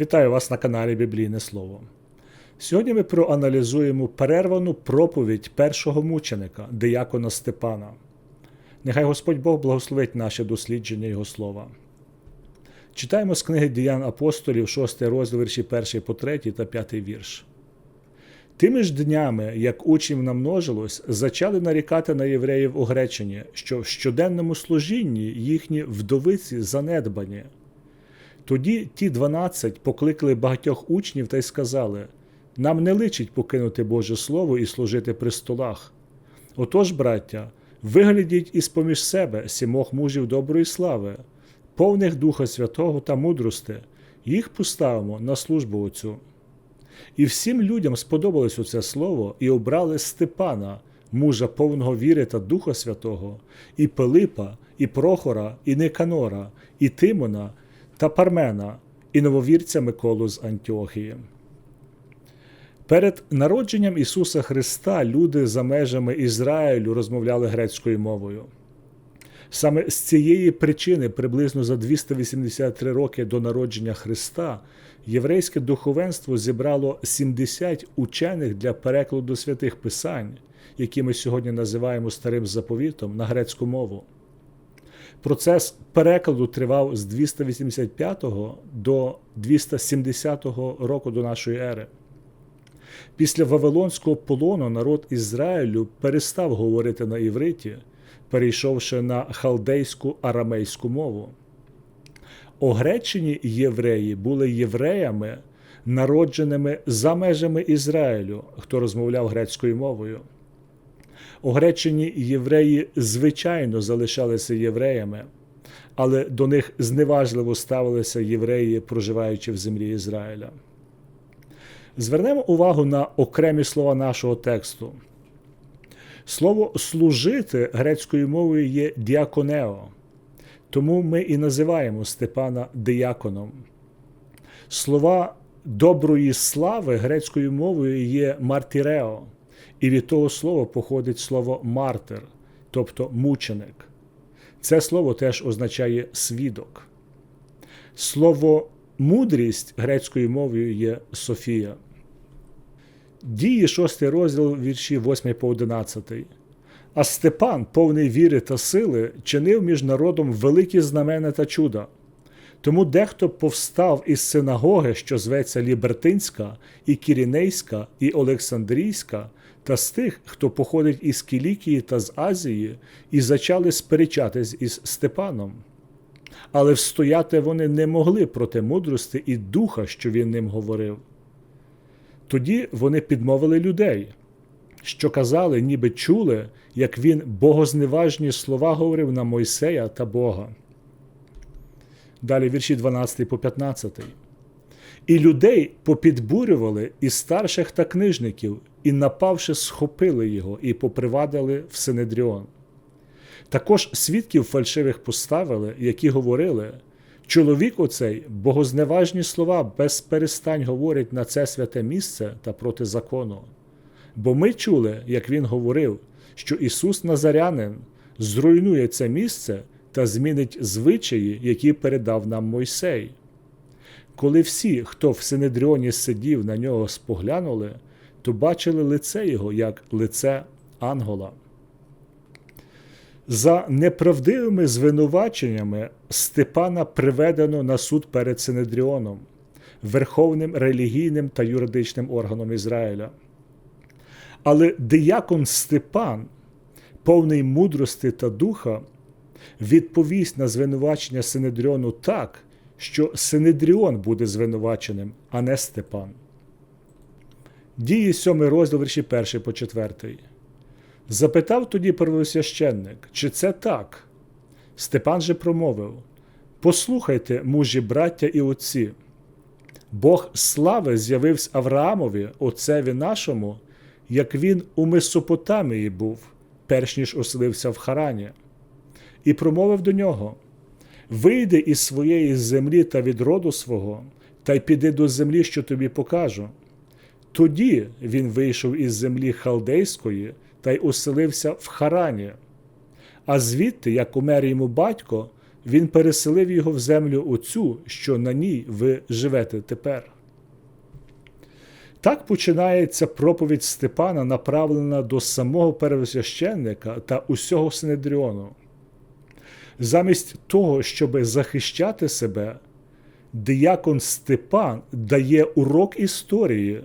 Вітаю вас на каналі Біблійне Слово. Сьогодні ми проаналізуємо перервану проповідь першого мученика, диякона Степана. Нехай Господь Бог благословить наше дослідження Його слова. Читаємо з книги Діян апостолів, 6 розділ, вірші 1 по 3 та 5 вірш. Тими ж днями, як учнів намножилось, зачали нарікати на євреїв у Гречині, що в щоденному служінні їхні вдовиці занедбані. Тоді ті дванадцять покликали багатьох учнів та й сказали: Нам не личить покинути Боже Слово і служити при столах. Отож, браття, виглядіть із поміж себе сімох мужів доброї слави, повних Духа Святого та мудрости, їх поставимо на службу оцю. І всім людям сподобалось оце слово, і обрали Степана, мужа повного віри та Духа Святого, і Пилипа, і Прохора, і Никанора, і Тимона та Пармена, і нововірця Миколу з Антіохії. Перед народженням Ісуса Христа люди за межами Ізраїлю розмовляли грецькою мовою. Саме з цієї причини, приблизно за 283 роки до народження Христа, єврейське духовенство зібрало 70 учених для перекладу святих писань, які ми сьогодні називаємо старим заповітом на грецьку мову. Процес перекладу тривав з 285 до 270 року до нашої ери. Після Вавилонського полону народ Ізраїлю перестав говорити на івриті, перейшовши на халдейську арамейську мову. Огречені євреї були євреями, народженими за межами Ізраїлю, хто розмовляв грецькою мовою. Огречені євреї, звичайно, залишалися євреями, але до них зневажливо ставилися євреї, проживаючи в землі Ізраїля. Звернемо увагу на окремі слова нашого тексту. Слово служити грецькою мовою є діаконео, тому ми і називаємо Степана дияконом. Слова доброї слави грецькою мовою є мартірео, і від того слова походить слово мартир, тобто мученик. Це слово теж означає свідок. Слово мудрість грецькою мовою є Софія. Дії 6 розділ вірші 8 по 11. А Степан, повний віри та сили, чинив між народом великі знамена та чуда. Тому дехто повстав із синагоги, що зветься Лібертинська, і Кірінейська, і Олександрійська, та з тих, хто походить із Кілікії та з Азії, і зачали сперечатись із Степаном. Але встояти вони не могли проти мудрости і духа, що він ним говорив. Тоді вони підмовили людей, що казали, ніби чули, як він богозневажні слова говорив на Мойсея та Бога. Далі вірші 12 по 15. І людей попідбурювали і старших та книжників, і, напавши, схопили його і попривадили в Синедріон. Також свідків фальшивих поставили, які говорили. Чоловік оцей богозневажні слова без перестань говорить на це святе місце та проти закону. Бо ми чули, як він говорив, що Ісус Назарянин зруйнує це місце та змінить звичаї, які передав нам Мойсей. Коли всі, хто в Синедріоні сидів, на нього споглянули, то бачили лице його як лице Ангола. За неправдивими звинуваченнями Степана приведено на суд перед Синедріоном, верховним релігійним та юридичним органом Ізраїля. Але диякон Степан, повний мудрости та духа, відповість на звинувачення Синедріону так, що Синедріон буде звинуваченим, а не Степан. Дії 7 розділ вірші 1 по 4. Запитав тоді первосвященник, чи це так? Степан же промовив: Послухайте, мужі, браття і отці. Бог слави з'явився Авраамові, отцеві нашому, як він у Месопотамії був, перш ніж оселився в Харані, і промовив до нього: Вийди із своєї землі та від роду свого, та й піди до землі, що тобі покажу. Тоді він вийшов із землі халдейської та й оселився в Харані. А звідти, як умер йому батько, він переселив його в землю оцю, що на ній ви живете тепер. Так починається проповідь Степана, направлена до самого первосвященника та усього Синедріону. Замість того, щоб захищати себе, диякон Степан дає урок історії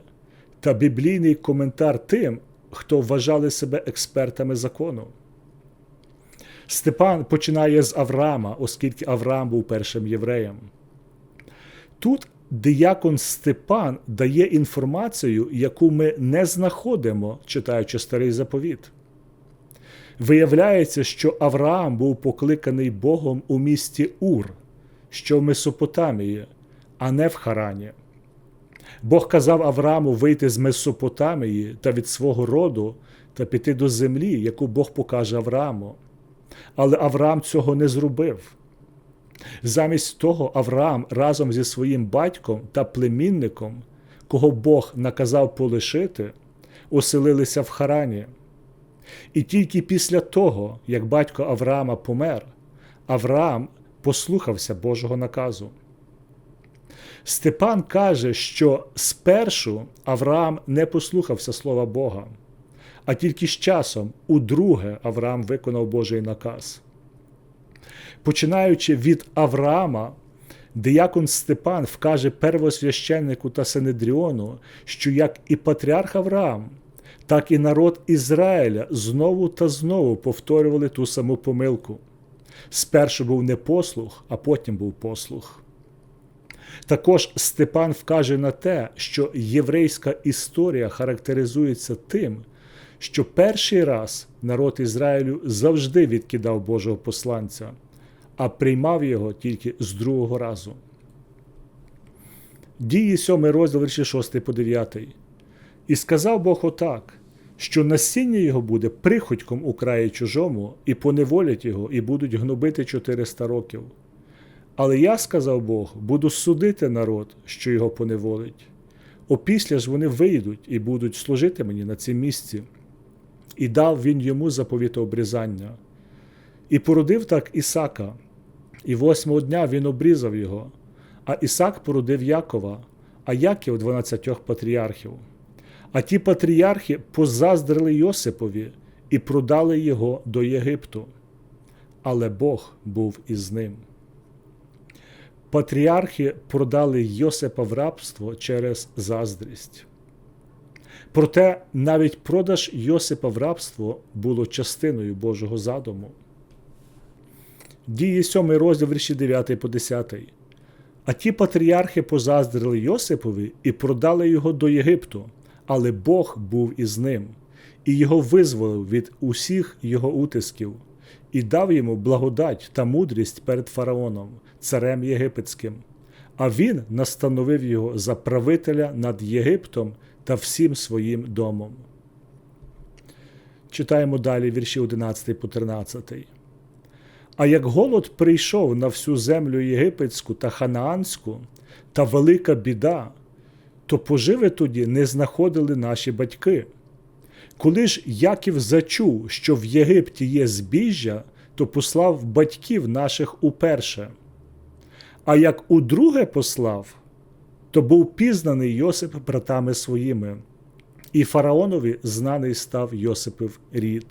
та біблійний коментар тим, хто вважали себе експертами закону. Степан починає з Авраама, оскільки Авраам був першим євреєм. Тут диякон Степан дає інформацію, яку ми не знаходимо, читаючи старий заповіт. Виявляється, що Авраам був покликаний Богом у місті Ур, що в Месопотамії, а не в Харані. Бог казав Аврааму вийти з Месопотамії та від свого роду та піти до землі, яку Бог покаже Аврааму. Але Авраам цього не зробив. Замість того, Авраам разом зі своїм батьком та племінником, кого Бог наказав полишити, оселилися в Харані. І тільки після того, як батько Авраама помер, Авраам послухався Божого наказу. Степан каже, що спершу Авраам не послухався слова Бога, а тільки з часом, удруге, Авраам виконав Божий наказ. Починаючи від Авраама, диякон Степан вкаже первосвященнику та Синедріону, що як і патріарх Авраам, так і народ Ізраїля знову та знову повторювали ту саму помилку. Спершу був не послух, а потім був послух. Також Степан вкаже на те, що єврейська історія характеризується тим, що перший раз народ Ізраїлю завжди відкидав Божого посланця, а приймав його тільки з другого разу. Дії 7 розділ вірші 6 по 9. І сказав Бог отак, що насіння його буде приходьком у краї чужому, і поневолять його, і будуть гнобити 400 років. Але я, сказав Бог, буду судити народ, що його поневолить. Опісля ж вони вийдуть і будуть служити мені на цім місці. І дав він йому заповіт обрізання. І породив так Ісака, і восьмого дня він обрізав його, а Ісак породив Якова, а Яків дванадцятьох патріархів. А ті патріархи позаздрили Йосипові і продали його до Єгипту. Але Бог був із ним. Патріархи продали Йосипа в рабство через заздрість. Проте навіть продаж Йосипа в рабство було частиною Божого задуму. Дії 7 розділ вірші 9 по 10. А ті патріархи позаздрили Йосипові і продали його до Єгипту, але Бог був із ним, і його визволив від усіх його утисків, і дав йому благодать та мудрість перед фараоном, царем єгипетським. А він настановив його за правителя над Єгиптом та всім своїм домом. Читаємо далі вірші 11 по 13. А як голод прийшов на всю землю єгипетську та ханаанську, та велика біда, то поживи тоді не знаходили наші батьки. Коли ж Яків зачув, що в Єгипті є збіжжя, то послав батьків наших уперше. А як удруге послав, то був пізнаний Йосип братами своїми, і фараонові знаний став Йосипів рід.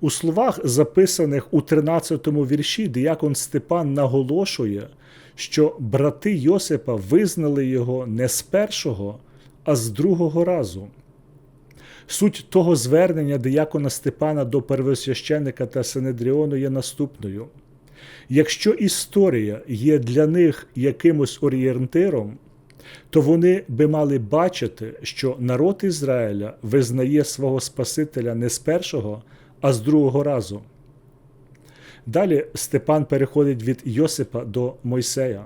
У словах, записаних у 13-му вірші, діякон Степан наголошує, що брати Йосипа визнали його не з першого, а з другого разу. Суть того звернення диякона Степана до первосвященника та Синедріону є наступною. Якщо історія є для них якимось орієнтиром, то вони би мали бачити, що народ Ізраїля визнає свого Спасителя не з першого, а з другого разу. Далі Степан переходить від Йосипа до Мойсея.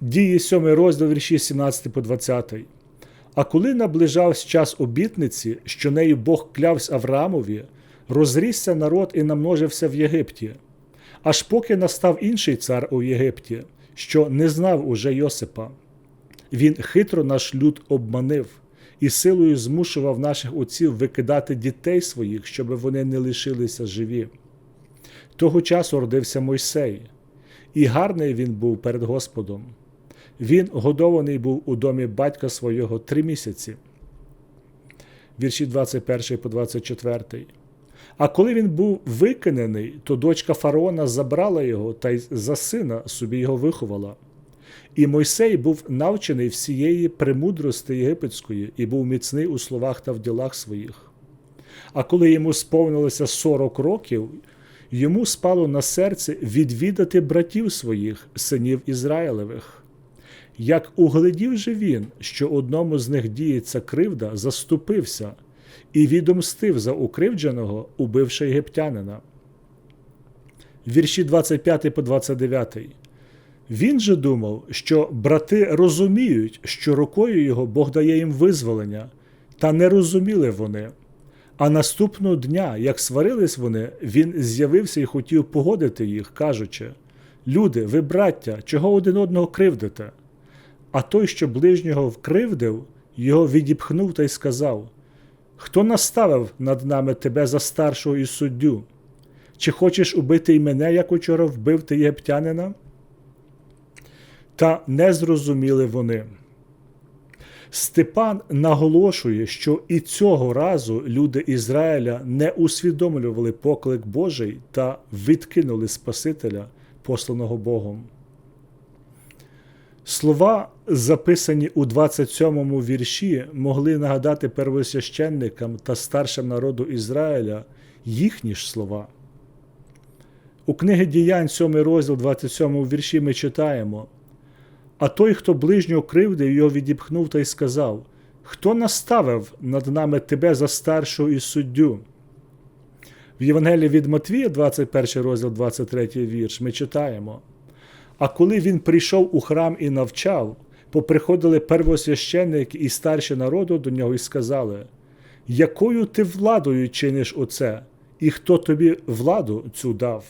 Дії 7 розділ вірші 17 по 20. А коли наближався час обітниці, що нею Бог клявся Авраамові, розрісся народ і намножився в Єгипті, аж поки настав інший цар у Єгипті, що не знав уже Йосипа. Він хитро наш люд обманив і силою змушував наших отців викидати дітей своїх, щоб вони не лишилися живі. Того часу родився Мойсей, і гарний він був перед Господом. Він годований був у домі батька свого три місяці. Вірші 21 по 24. А коли він був викинений, то дочка фараона забрала його та й за сина собі його виховала. І Мойсей був навчений всієї премудрости єгипетської і був міцний у словах та в ділах своїх. А коли йому сповнилося 40 років, йому спало на серце відвідати братів своїх, синів Ізраїлевих. Як углядів же він, що одному з них діється кривда, заступився і відомстив за укривдженого, убивши єгиптянина. Вірші 25 по 29. Він же думав, що брати розуміють, що рукою його Бог дає їм визволення, та не розуміли вони. А наступного дня, як сварились вони, він з'явився і хотів погодити їх, кажучи: Люди, ви, браття, чого один одного кривдите? А той, що ближнього вкривдив, його відіпхнув та й сказав: Хто наставив над нами тебе за старшого і суддю? Чи хочеш убити й мене, як учора вбив ти єгиптянина? Та не зрозуміли вони. Степан наголошує, що і цього разу люди Ізраїля не усвідомлювали поклик Божий та відкинули Спасителя, посланого Богом. Слова, записані у 27-му вірші, могли нагадати первосвященникам та старшим народу Ізраїля їхні ж слова. У книги діянь, 7 розділ 27 вірші, ми читаємо. А той, хто ближнього кривдив, його відіпхнув та й сказав: Хто наставив над нами тебе за старшого і суддю? В Євангелії від Матвія, 21 розділ, 23 вірш, ми читаємо. А коли він прийшов у храм і навчав, поприходили первосвященники і старші народу до нього і сказали: Якою ти владою чиниш оце, і хто тобі владу цю дав?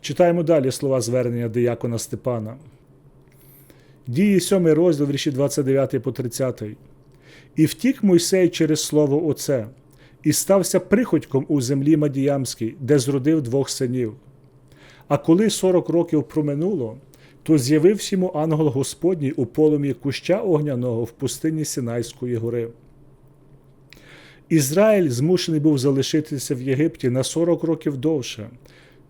Читаємо далі слова звернення диякона Степана. Дії 7 розділ вірші 29 по 30. І втік Мойсей через слово Оце, і стався приходьком у землі Мадіямській, де зродив двох синів. А коли сорок років проминуло, то з'явився йому ангел Господній у полум'ї куща огняного в пустині Синайської гори. Ізраїль змушений був залишитися в Єгипті на 40 років довше,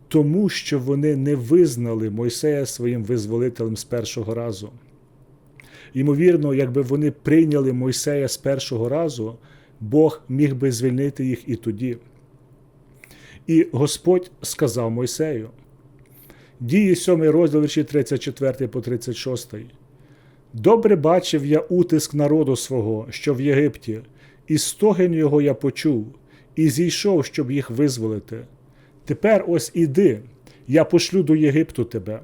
тому що вони не визнали Мойсея своїм визволителем з першого разу. Ймовірно, якби вони прийняли Мойсея з першого разу, Бог міг би звільнити їх і тоді. І Господь сказав Мойсею. Дії 7 розділ вірші 34 по 36. Добре бачив я утиск народу свого, що в Єгипті, і стогін його я почув, і зійшов, щоб їх визволити. Тепер ось іди, я пошлю до Єгипту тебе.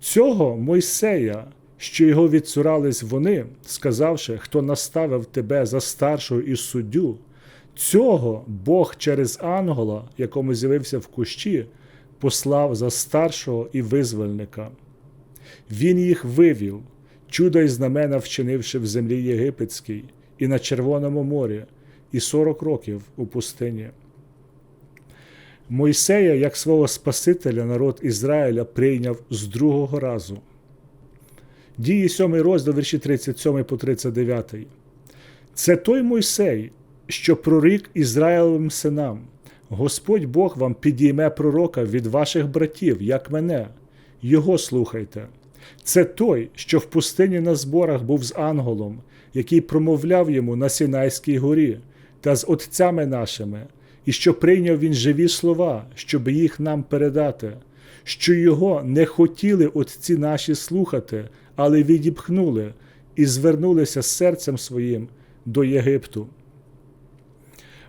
Цього Мойсея, що його відцурались вони, сказавши, хто наставив тебе за старшого і суддю, цього Бог через ангела, якому з'явився в кущі, послав за старшого і визвольника. Він їх вивів, чудо й знамена вчинивши в землі єгипетській і на Червоному морі, і сорок років у пустині. Мойсея, як свого Спасителя, народ Ізраїля прийняв з другого разу. Дії 7 розділ вірші 37 по 39. Це той Мойсей, що прорік Ізраїлевим синам. Господь Бог вам підійме пророка від ваших братів, як мене, його слухайте. Це той, що в пустині на зборах був з ангелом, який промовляв йому на Сінайській горі та з отцями нашими, і що прийняв він живі слова, щоб їх нам передати, що його не хотіли отці наші слухати, але відіпхнули і звернулися серцем своїм до Єгипту.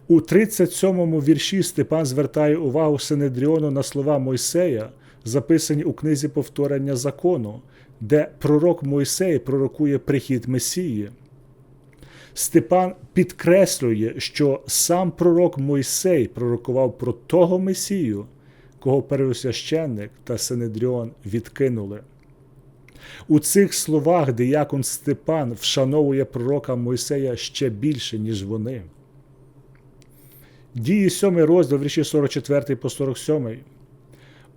У 37-му вірші Степан звертає увагу Синедріону на слова Мойсея, записані у книзі повторення закону, де пророк Мойсей пророкує прихід Месії. Степан підкреслює, що сам пророк Мойсей пророкував про того Месію, кого первосвященник та Синедріон відкинули. У цих словах диякон Степан вшановує пророка Мойсея ще більше, ніж вони. Дії 7 розділ, вірші 44 по 47.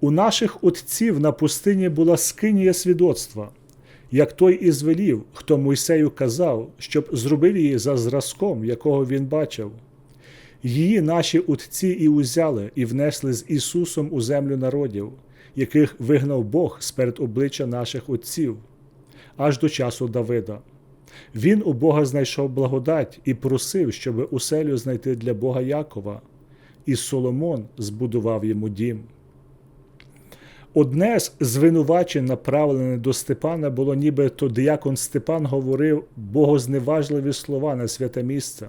У наших отців на пустині була скинія свідоцтва, як той і звелів, хто Мойсею казав, щоб зробив її за зразком, якого він бачив. Її наші отці і узяли, і внесли з Ісусом у землю народів, яких вигнав Бог сперед обличчя наших отців, аж до часу Давида. Він у Бога знайшов благодать і просив, щоб уселю знайти для Бога Якова, і Соломон збудував йому дім. Одне з звинувачень, направлене до Степана, було ніби то діякон Степан говорив богозневажливі слова на святе місце.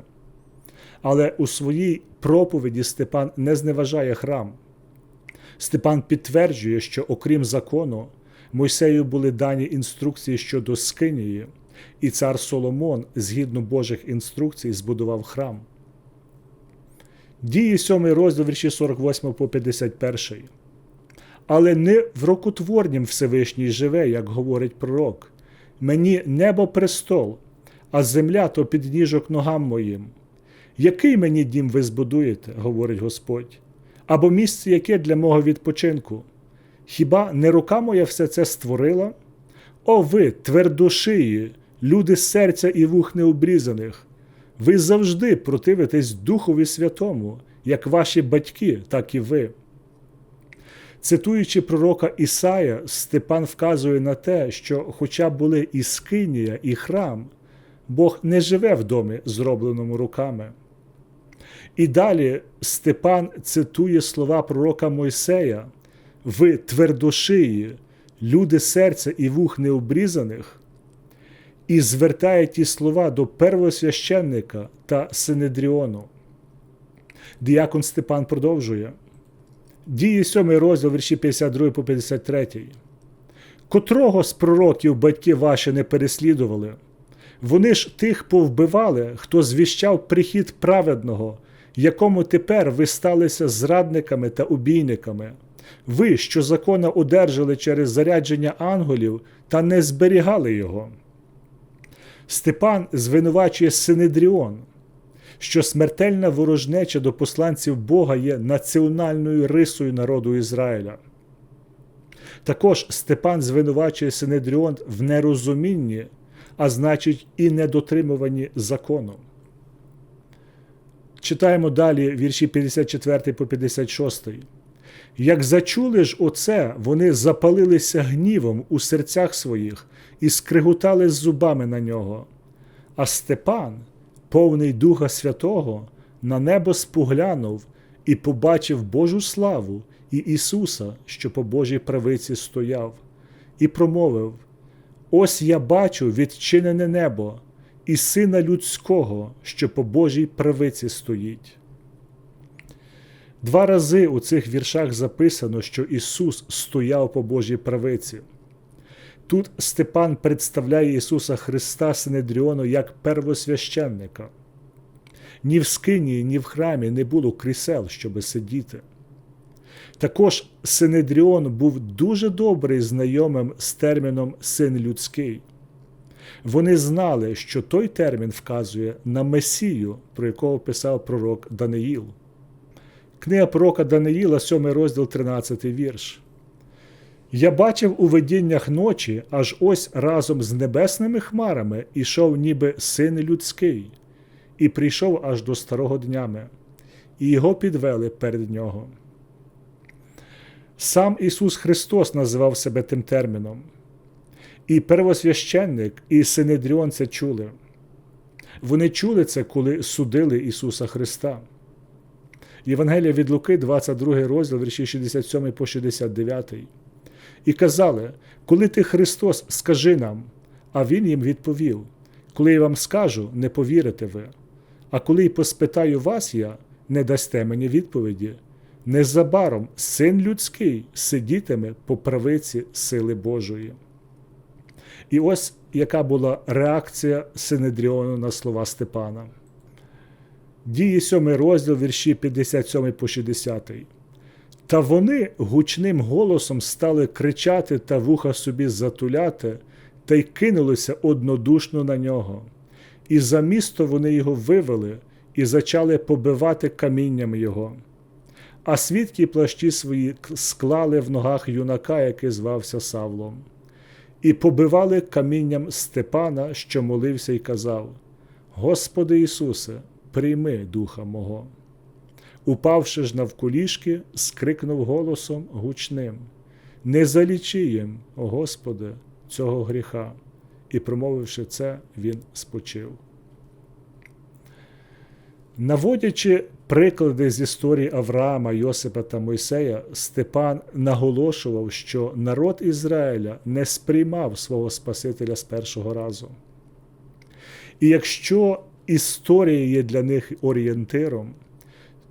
Але у своїй проповіді Степан не зневажає храм. Степан підтверджує, що окрім закону, Мойсею були дані інструкції щодо Скинії, і цар Соломон, згідно Божих інструкцій, збудував храм. Дії 7 розділ вірші 48 по 51. Але не в рокотворнім Всевишній живе, як говорить пророк. Мені небо престол, а земля то підніжок ногам моїм. Який мені дім ви збудуєте, говорить Господь, або місце яке для мого відпочинку? Хіба не рука моя все це створила? О ви, твердошиї, люди серця і вух необрізаних, ви завжди противитесь Духові Святому, як ваші батьки, так і ви. Цитуючи пророка Ісая, Степан вказує на те, що, хоча були і скинія, і храм, Бог не живе в домі, зробленому руками. І далі Степан цитує слова пророка Мойсея: ви твердошиї, люди серця і вух необрізаних, і звертає ті слова до первосвященника та Синедріону. Діякон Степан продовжує. Дії 7 розділ вірші 52 по 53. Котрого з пророків батьки ваші не переслідували? Вони ж тих повбивали, хто звіщав прихід праведного, якому тепер ви сталися зрадниками та убійниками. Ви, що закона одержали через зарядження ангелів та не зберігали його. Степан звинувачує Синедріон, що смертельна ворожнеча до посланців Бога є національною рисою народу Ізраїля. Також Степан звинувачує Синедріон в нерозумінні, а значить, і недотримуванні закону. Читаємо далі вірші 54 по 56. Як зачули ж оце, вони запалилися гнівом у серцях своїх і скриготали зубами на нього. А Степан, повний Духа Святого, на небо споглянув і побачив Божу славу і Ісуса, що по Божій правиці стояв, і промовив: Ось я бачу відчинене небо і Сина Людського, що по Божій правиці стоїть. Два рази у цих віршах записано, що Ісус стояв по Божій правиці. Тут Степан представляє Ісуса Христа Синедріону як первосвященника. Ні в скині, ні в храмі не було крісел, щоби сидіти. Також Синедріон був дуже добрий знайомим з терміном син людський. Вони знали, що той термін вказує на Месію, про якого писав пророк Даниїл. Книга пророка Даниїла, 7 розділ, 13 вірш. Я бачив у видіннях ночі, аж ось разом з небесними хмарами ішов ніби син людський, і прийшов аж до старого днями, і його підвели перед нього. Сам Ісус Христос називав себе тим терміном. І первосвященник, і Синедріон це чули. Вони чули це, коли судили Ісуса Христа. Євангелія від Луки, 22 розділ, вірші 67 по 69. І казали, коли ти Христос, скажи нам, а Він їм відповів: Коли я вам скажу, не повірите ви. А коли й поспитаю вас я, не дасте мені відповіді. Незабаром син людський сидітиме по правиці сили Божої. І ось яка була реакція Синедріону на слова Степана. Дії 7 розділ вірші 57 по 60. Та вони гучним голосом стали кричати та вуха собі затуляти, та й кинулися однодушно на нього. І за місто вони його вивели, і зачали побивати камінням його. А свідки плащі свої склали в ногах юнака, який звався Савлом, і побивали камінням Степана, що молився, і казав: Господи Ісусе, прийми духа мого. Упавши ж навколішки, скрикнув голосом гучним: Не залічи їм, о Господи, цього гріха. І, промовивши це, він спочив. Наводячи приклади з історії Авраама, Йосипа та Мойсея, Степан наголошував, що народ Ізраїля не сприймав свого Спасителя з першого разу. І якщо історія є для них орієнтиром,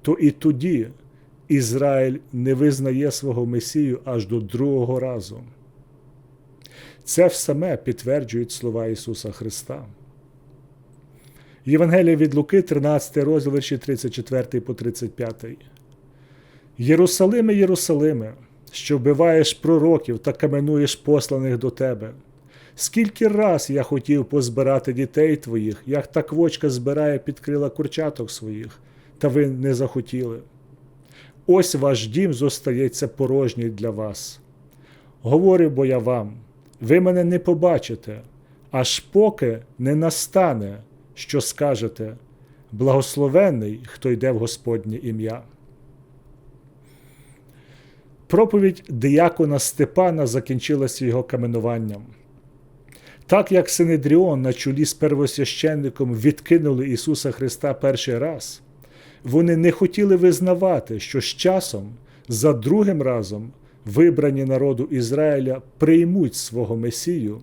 то і тоді Ізраїль не визнає свого Месію аж до другого разу. Це саме підтверджують слова Ісуса Христа. Євангелія від Луки, 13 розділ, вірші 34 по 35. Єрусалиме, Єрусалиме, що вбиваєш пророків та каменуєш посланих до тебе. Скільки раз я хотів позбирати дітей твоїх, як та квочка збирає під крила курчаток своїх, та ви не захотіли. Ось ваш дім зостається порожній для вас. Говорю бо я вам, ви мене не побачите, аж поки не настане, що скажете, благословенний, хто йде в Господнє ім'я. Проповідь диякона Степана закінчилася його каменуванням. Так як Синедріон на чолі з первосвященником відкинули Ісуса Христа перший раз, вони не хотіли визнавати, що з часом, за другим разом, вибрані народу Ізраїля приймуть свого Месію,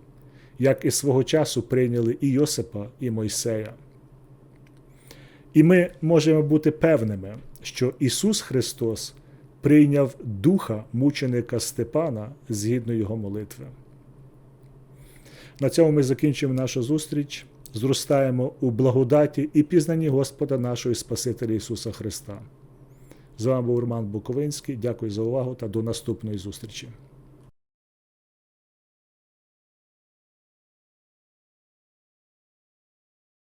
як і свого часу прийняли і Йосипа, і Мойсея. І ми можемо бути певними, що Ісус Христос прийняв духа мученика Степана згідно Його молитви. На цьому ми закінчимо нашу зустріч, зростаємо у благодаті і пізнанні Господа нашого Спасителя Ісуса Христа. З вами був Роман Буковинський. Дякую за увагу та до наступної зустрічі.